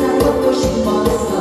на лотошку баса.